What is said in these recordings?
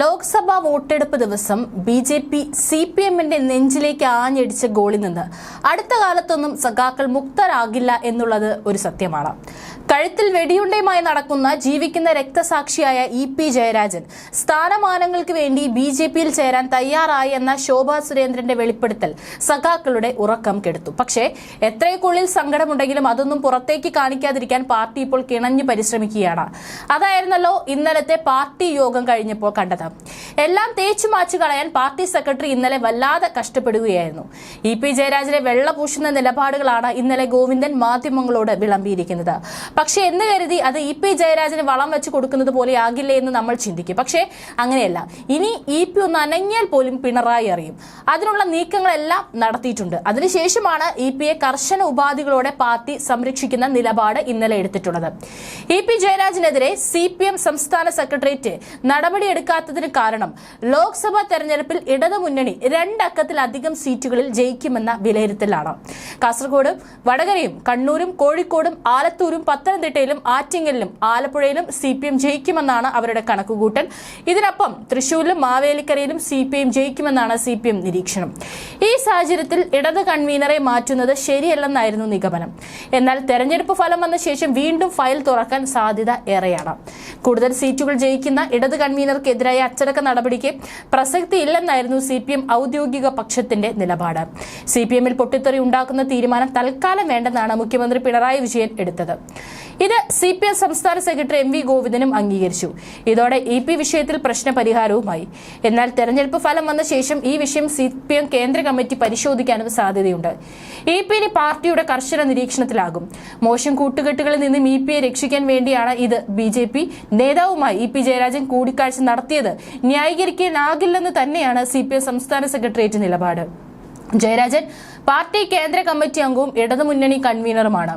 ലോക്സഭാ വോട്ടെടുപ്പ് ദിവസം B J P C P എമ്മിന്റെ നെഞ്ചിലേക്ക് ആഞ്ഞടിച്ച ഗോളിൽ നിന്ന് അടുത്ത കാലത്തൊന്നും സഖാക്കൾ മുക്തരാകില്ല എന്നുള്ളത് ഒരു സത്യമാണ്. കഴുത്തിൽ വെടിയുണ്ടയുമായി നടക്കുന്ന ജീവിക്കുന്ന രക്തസാക്ഷിയായ ഇ പി ജയരാജൻ സ്ഥാനമാനങ്ങൾക്ക് വേണ്ടി ബി ജെ പിയിൽ ചേരാൻ തയ്യാറായി എന്ന ശോഭാ സുരേന്ദ്രന്റെ വെളിപ്പെടുത്തൽ സഖാക്കളുടെ ഉറക്കം കെടുത്തു. പക്ഷേ എത്രയൊക്കുള്ളിൽ സങ്കടമുണ്ടെങ്കിലും അതൊന്നും പുറത്തേക്ക് കാണിക്കാതിരിക്കാൻ പാർട്ടി ഇപ്പോൾ കിണഞ്ഞു പരിശ്രമിക്കുകയാണ്. അതായിരുന്നല്ലോ ഇന്നലത്തെ പാർട്ടി യോഗം കഴിഞ്ഞപ്പോൾ കണ്ടത്. എല്ലാം തേച്ചു മാച്ചു കളയാൻ പാർട്ടി സെക്രട്ടറി ഇന്നലെ വല്ലാതെ കഷ്ടപ്പെടുകയായിരുന്നു. ഇ പി ജയരാജനെ വെള്ളപൂശുന്ന നിലപാടുകളാണ് ഇന്നലെ ഗോവിന്ദൻ മാധ്യമങ്ങളോട് വിളമ്പിയിരിക്കുന്നത്. പക്ഷേ എന്ന് കരുതി അത് ഇ പി ജയരാജന് വളം വെച്ച് കൊടുക്കുന്നത് പോലെ ആകില്ലേ എന്ന് നമ്മൾ ചിന്തിക്കും. പക്ഷേ അങ്ങനെയല്ല. ഇനി ഇ പി ഒന്ന് അനങ്ങിയാൽ പോലും പിണറായി അറിയും. അതിനുള്ള നീക്കങ്ങളെല്ലാം നടത്തിയിട്ടുണ്ട്. അതിനുശേഷമാണ് ഇ പിയെ കർശന ഉപാധികളോടെ പാർട്ടി സംരക്ഷിക്കുന്ന നിലപാട് ഇന്നലെ എടുത്തിട്ടുള്ളത്. ഇ പി ജയരാജനെതിരെ സി പി എം സംസ്ഥാന സെക്രട്ടേറിയറ്റ് നടപടിയെടുക്കാത്തതിന് കാരണം ലോക്സഭാ തെരഞ്ഞെടുപ്പിൽ ഇടതുമുന്നണി രണ്ടക്കത്തിലധികം സീറ്റുകളിൽ ജയിക്കുമെന്ന വിലയിരുത്തലാണ്. കാസർഗോഡ് വടകരയും കണ്ണൂരും കോഴിക്കോടും ആലത്തൂരും പത്തനംതിട്ടയിലും ആറ്റിങ്ങലിലും ആലപ്പുഴയിലും സി പി എം ജയിക്കുമെന്നാണ് അവരുടെ കണക്കുകൂട്ടൽ. ഇതിനൊപ്പം തൃശൂരിലും മാവേലിക്കരയിലും സി പി എം ജയിക്കുമെന്നാണ് സി പി എം നിരീക്ഷണം. ഈ സാഹചര്യത്തിൽ ഇടത് കൺവീനറെ മാറ്റുന്നത് ശരിയല്ലെന്നായിരുന്നു നിഗമനം. എന്നാൽ തെരഞ്ഞെടുപ്പ് ഫലം വന്ന ശേഷം വീണ്ടും ഫയൽ തുറക്കാൻ സാധ്യത ഏറെയാണ്. കൂടുതൽ സീറ്റുകൾ ജയിക്കുന്ന ഇടത് കൺവീനർക്കെതിരായ അച്ചടക്ക നടപടിക്ക് പ്രസക്തി ഇല്ലെന്നായിരുന്നു സി പി എം ഔദ്യോഗിക പക്ഷത്തിന്റെ നിലപാട്. സി പി എമ്മിൽ പൊട്ടിത്തെറി ഉണ്ടാക്കുന്ന തീരുമാനം തൽക്കാലം വേണ്ടെന്നാണ് മുഖ്യമന്ത്രി പിണറായി വിജയൻ എടുത്തത്. ഇത് സി പി എം സംസ്ഥാന സെക്രട്ടറി എം വി ഗോവിന്ദനും അംഗീകരിച്ചു. ഇതോടെ ഇ പി വിഷയത്തിൽ പ്രശ്ന പരിഹാരവുമായി എന്നാൽ തെരഞ്ഞെടുപ്പ് ഫലം വന്ന ശേഷം ഈ വിഷയം സി പി എം കേന്ദ്ര കമ്മിറ്റി പരിശോധിക്കാനും സാധ്യതയുണ്ട്. ഇ പി ഇനി പാർട്ടിയുടെ കർശന നിരീക്ഷണത്തിലാകും. മോശം കൂട്ടുകെട്ടുകളിൽ നിന്നും ഇ പിയെ രക്ഷിക്കാൻ വേണ്ടിയാണ് ഇത് ബി ജെ പി നേതാവുമായി ഇ പി ജയരാജൻ കൂടിക്കാഴ്ച നടത്തിയത് ന്യായീകരിക്കാനാകില്ലെന്ന് തന്നെയാണ് സി സംസ്ഥാന സെക്രട്ടേറിയറ്റ് നിലപാട്. ജയരാജൻ പാർട്ടി കേന്ദ്ര കമ്മിറ്റി അംഗവും ഇടതുമുന്നണി കൺവീനറുമാണ്.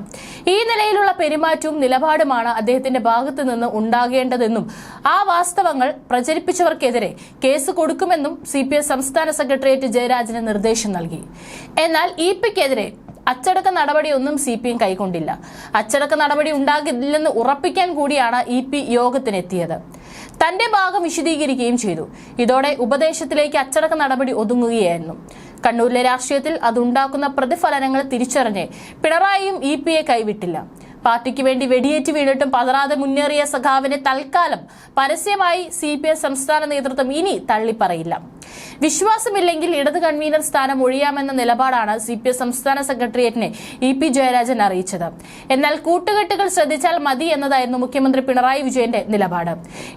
ഈ നിലയിലുള്ള പെരുമാറ്റവും നിലപാടുമാണ് അദ്ദേഹത്തിന്റെ ഭാഗത്തു നിന്ന് ഉണ്ടാകേണ്ടതെന്നും ആ വാസ്തവങ്ങൾ പ്രചരിപ്പിച്ചവർക്കെതിരെ കേസ് കൊടുക്കുമെന്നും സി സംസ്ഥാന സെക്രട്ടേറിയറ്റ് ജയരാജന് നിർദ്ദേശം നൽകി. എന്നാൽ ഇ പിക്കെതിരെ അച്ചടക്ക നടപടിയൊന്നും സി പി എം കൈക്കൊണ്ടില്ല. അച്ചടക്ക നടപടി ഉണ്ടാകില്ലെന്ന് ഉറപ്പിക്കാൻ കൂടിയാണ് ഇ പി യോഗത്തിനെത്തിയത്. തന്റെ ഭാഗം വിശദീകരിക്കുകയും ചെയ്തു. ഇതോടെ ഉപദേശത്തിലേക്ക് അച്ചടക്ക നടപടി ഒതുങ്ങുകയായിരുന്നു. കണ്ണൂരിലെ രാഷ്ട്രീയത്തിൽ അതുണ്ടാക്കുന്ന പ്രതിഫലനങ്ങൾ തിരിച്ചറിഞ്ഞ് പിണറായിയും ഇ പിയെ കൈവിട്ടില്ല. പാർട്ടിക്ക് വേണ്ടി വെടിയേറ്റ് വീണിട്ടും പതറാതെ മുന്നേറിയ സഖാവിനെ തൽക്കാലം പരസ്യമായി സി സംസ്ഥാന നേതൃത്വം ഇനി തള്ളിപ്പറയില്ല. വിശ്വാസമില്ലെങ്കിൽ ഇടത് കൺവീനർ സ്ഥാനം ഒഴിയാമെന്ന നിലപാടാണ് സി പി എം സംസ്ഥാന സെക്രട്ടേറിയറ്റിനെ ഇ പി ജയരാജൻ അറിയിച്ചത്. എന്നാൽ കൂട്ടുകെട്ടുകൾ ശ്രദ്ധിച്ചാൽ മതി എന്നതായിരുന്നു മുഖ്യമന്ത്രി പിണറായി വിജയന്റെ നിലപാട്.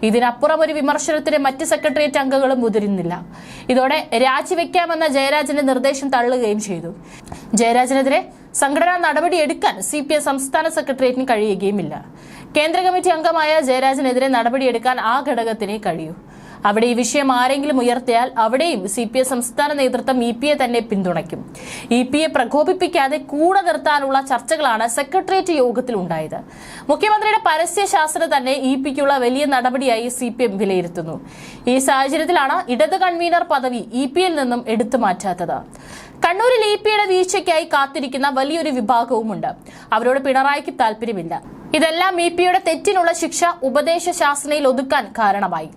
ഇതിനപ്പുറം ഒരു വിമർശനത്തിന് മറ്റ് സെക്രട്ടേറിയറ്റ് അംഗങ്ങളും മുതിരുന്നില്ല. ഇതോടെ രാജിവെക്കാമെന്ന ജയരാജന്റെ നിർദ്ദേശം തള്ളുകയും ചെയ്തു. ജയരാജനെതിരെ സംഘടനാ നടപടിയെടുക്കാൻ സി പി എം സംസ്ഥാന സെക്രട്ടേറിയറ്റിന് കഴിയുകയുമില്ല. കേന്ദ്ര കമ്മിറ്റി അംഗമായ ജയരാജനെതിരെ നടപടിയെടുക്കാൻ ആ ഘടകത്തിനെ കഴിയൂ. അവിടെ ഈ വിഷയം ആരെങ്കിലും ഉയർത്തിയാൽ അവിടെയും സി പി ഐ സംസ്ഥാന നേതൃത്വം ഇ പി എ തന്നെ പിന്തുണയ്ക്കും. ഇ പി എ പ്രകോപിപ്പിക്കാതെ കൂടെ നിർത്താനുള്ള ചർച്ചകളാണ് സെക്രട്ടേറിയറ്റ് യോഗത്തിൽ ഉണ്ടായത്. മുഖ്യമന്ത്രിയുടെ പരസ്യ തന്നെ ഇ പിക്കുള്ള വലിയ നടപടിയായി സി പി എം വിലയിരുത്തുന്നു. ഈ സാഹചര്യത്തിലാണ് ഇടത് കൺവീനർ പദവി ഇ പി എൽ നിന്നും എടുത്തു മാറ്റാത്തത്. കണ്ണൂരിൽ ഇ പിയുടെ വീഴ്ചയ്ക്കായി കാത്തിരിക്കുന്ന വലിയൊരു വിഭാഗവുമുണ്ട്. അവരോട് പിണറായിക്ക് താല്പര്യമില്ല ഇതെല്ലാം ഇ പിയുടെ തെറ്റിനുള്ള ശിക്ഷ ഉപദേശ ശാസനയിൽ ഒതുക്കാൻ കാരണമായി.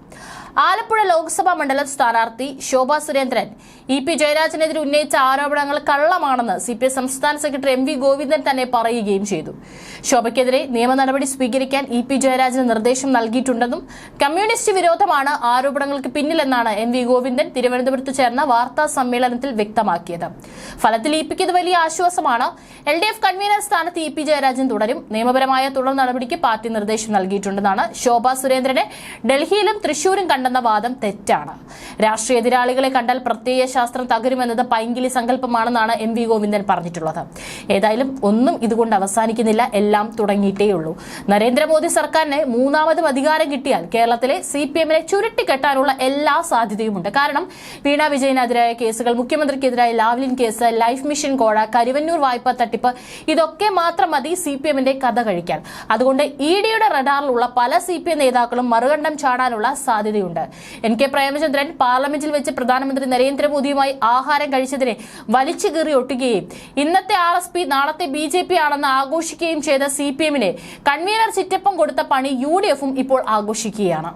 ആലപ്പുഴ ലോക്സഭാ മണ്ഡലം സ്ഥാനാർത്ഥി ശോഭാ സുരേന്ദ്രൻ. ഇ പി ജയരാജനെതിരെ ഉന്നയിച്ച ആരോപണങ്ങൾ കള്ളമാണെന്ന് സി പി എം സംസ്ഥാന സെക്രട്ടറി എം വി ഗോവിന്ദൻ തന്നെ പറയുകയും ചെയ്തു. ശോഭയ്ക്കെതിരെ നിയമ നടപടി സ്വീകരിക്കാൻ ഇ പി ജയരാജന് നിർദ്ദേശം നൽകിയിട്ടുണ്ടെന്നും കമ്മ്യൂണിസ്റ്റ് വിരോധമാണ് ആരോപണങ്ങൾക്ക് പിന്നിലെന്നാണ് എം വി ഗോവിന്ദൻ തിരുവനന്തപുരത്ത് ചേർന്ന വാർത്താ സമ്മേളനത്തിൽ വ്യക്തമാക്കിയത്. ഫലത്തിൽ ഇ പിക്ക് ഇത് വലിയ ആശ്വാസമാണ്. എൽ ഡി എഫ് കൺവീനർ സ്ഥാനത്ത് ഇ പി ജയരാജൻ തുടരും. നിയമപരമായ തുടർ നടപടിക്ക് പാർട്ടി നിർദ്ദേശം നൽകിയിട്ടുണ്ടെന്നാണ് ശോഭാ സുരേന്ദ്രനെ ഡൽഹിയിലും തൃശൂരും കണ്ടെന്ന വാദം തെറ്റാണ്. രാഷ്ട്രീയ എതിരാളികളെ കണ്ടാൽ പ്രത്യയ ശാസ്ത്രം തകരുമെന്നത് പൈങ്കിളി സങ്കല്പമാണെന്നാണ് എം വി ഗോവിന്ദൻ പറഞ്ഞിട്ടുള്ളത്. ഏതായാലും ഒന്നും ഇതുകൊണ്ട് അവസാനിക്കുന്നില്ല എല്ലാം തുടങ്ങിയിട്ടേയുള്ളൂ. നരേന്ദ്രമോദി സർക്കാരിന് മൂന്നാമതും അധികാരം കിട്ടിയാൽ കേരളത്തിലെ സി പി എമ്മിനെ ചുരുട്ടിക്കെട്ടാനുള്ള എല്ലാ സാധ്യതയുമുണ്ട്. കാരണം വീണ വിജയനെതിരായ കേസുകൾ മുഖ്യമന്ത്രിക്കെതിരായ ലാവ്ലിൻ കേസ് ലൈഫ് മിഷൻ കോഴ കരുവന്നൂർ വായ്പ തട്ടിപ്പ് ഇതൊക്കെ മാത്രം മതി സി പി എമ്മിന്റെ കഥ കഴിക്കാൻ. അതുകൊണ്ട് ഇ ഡിയുടെ റഡാറിലുള്ള പല സി പി എം നേതാക്കളും മറുകണ്ഠം ചാടാനുള്ള സാധ്യതയുണ്ട്. ഉണ്ട് എൻ കെ പ്രേമചന്ദ്രൻ പാർലമെന്റിൽ വെച്ച് പ്രധാനമന്ത്രി നരേന്ദ്രമോദിയുമായി ആഹാരം കഴിച്ചതിനെ വലിച്ചു കീറി ഒട്ടുകയും ഇന്നത്തെ ആർ എസ് പി നാളത്തെ ബി ജെ പി ആണെന്ന് ആഘോഷിക്കുകയും ചെയ്ത സി പി എമ്മിനെ കൺവീനർ ചിറ്റപ്പം കൊടുത്ത പണി യു ഡി എഫും ഇപ്പോൾ ആഘോഷിക്കുകയാണ്.